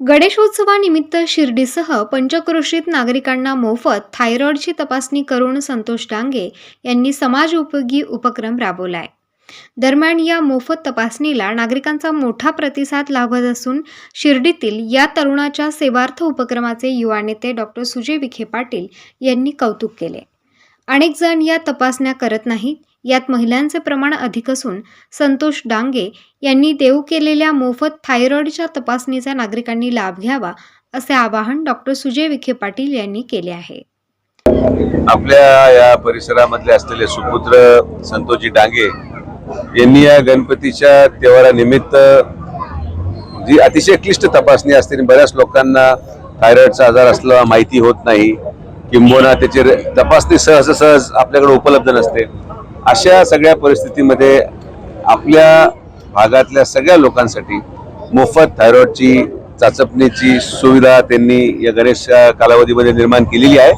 गणेशोत्सवानिमित्त शिर्डीसह पंचक्रोशीत नागरिकांना मोफत थायरॉईडची तपासणी करून संतोष डांगे यांनी समाजोपयोगी उपक्रम राबवलाय. दरम्यान या मोफत तपासणीला नागरिकांचा मोठा प्रतिसाद लाभत असून शिर्डीतील या तरुणाच्या सेवार्थ उपक्रमाचे युवा नेते डॉक्टर सुजय विखे पाटील यांनी कौतुक केले. अनेक जण या तपासण्या करत नाहीत यात महिलांचे प्रमाण अधिक असून संतोष डांगे यांनी देऊ केलेल्या मोफत थायरॉईडच्या तपासणीचा नागरिकांनी लाभ घ्यावा असे आवाहन डॉक्टर सुजय विखे पाटील यांनी केले आहे. आपल्या या परिसरामधले असलेले सुपुत्र संतोषजी डांगे यांनी या गणपतीच्या त्योहारानिमित्त जी अतिशय क्लिष्ट तपासणी असते आणि बऱ्याच लोकांना थायरॉईडचा आजार असला माहिती होत नाही किंबोना त्याची तपासणी सहज सहज आपल्याकडे उपलब्ध नसते. अशा सगळ्या परिस्थितीमध्ये आपल्या भागातल्या सगळ्या लोकांसाठी मोफत थायरॉईडची चाचपणीची सुविधा त्यांनी या गणेश कालावधीमध्ये निर्माण केलेली आहे.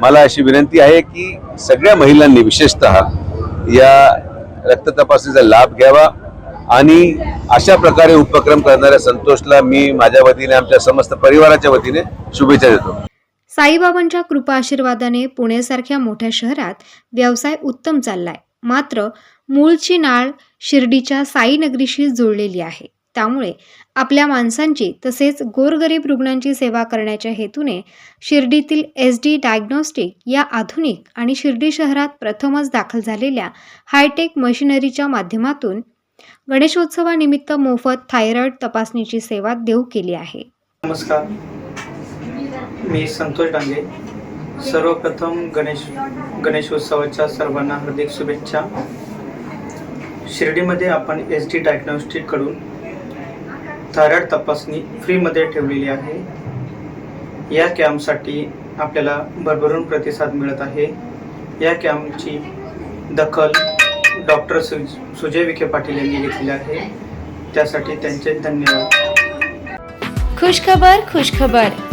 मला अशी विनंती आहे की सगळ्या महिलांनी विशेषतः या रक्त तपासणीचा लाभ घ्यावा आणि अशा प्रकारे उपक्रम करणाऱ्या संतोषला मी माझ्या वतीने आमच्या समस्त परिवाराच्या वतीने शुभेच्छा देतो. साईबाबांच्या कृपा आशीर्वादाने पुणेसारख्या मोठ्या शहरात व्यवसाय उत्तम चाललाय. मात्र मूळची नाळ शिर्डीच्या साईनगरीशी जुळलेली आहे. त्यामुळे आपल्या माणसांची तसेच गोरगरीब रुग्णांची सेवा करण्याच्या हेतूने शिर्डीतील एस डी डायग्नॉस्टिक या आधुनिक आणि शिर्डी शहरात प्रथमच दाखल झालेल्या हायटेक मशिनरीच्या माध्यमातून गणेशोत्सवानिमित्त मोफत थायरॉईड तपासणीची सेवा देऊ केली आहे. नमस्कार. मी संतोष डांगे. सर्वप्रथम गणेश गणेशोत्सवाच्या सर्वांना हार्दिक शुभेच्छा. शिर्डीमध्ये आपण एस डी डायग्नॉस्टिककडून थायरॉइड तपासणी फ्रीमध्ये ठेवलेली आहे. या कॅम्पसाठी आपल्याला भरभरून प्रतिसाद मिळत आहे. या कॅम्पची दखल डॉक्टर सु सुजय विखे पाटील यांनी घेतली आहे. त्यासाठी त्यांचे धन्यवाद. खुशखबर खुशखबर.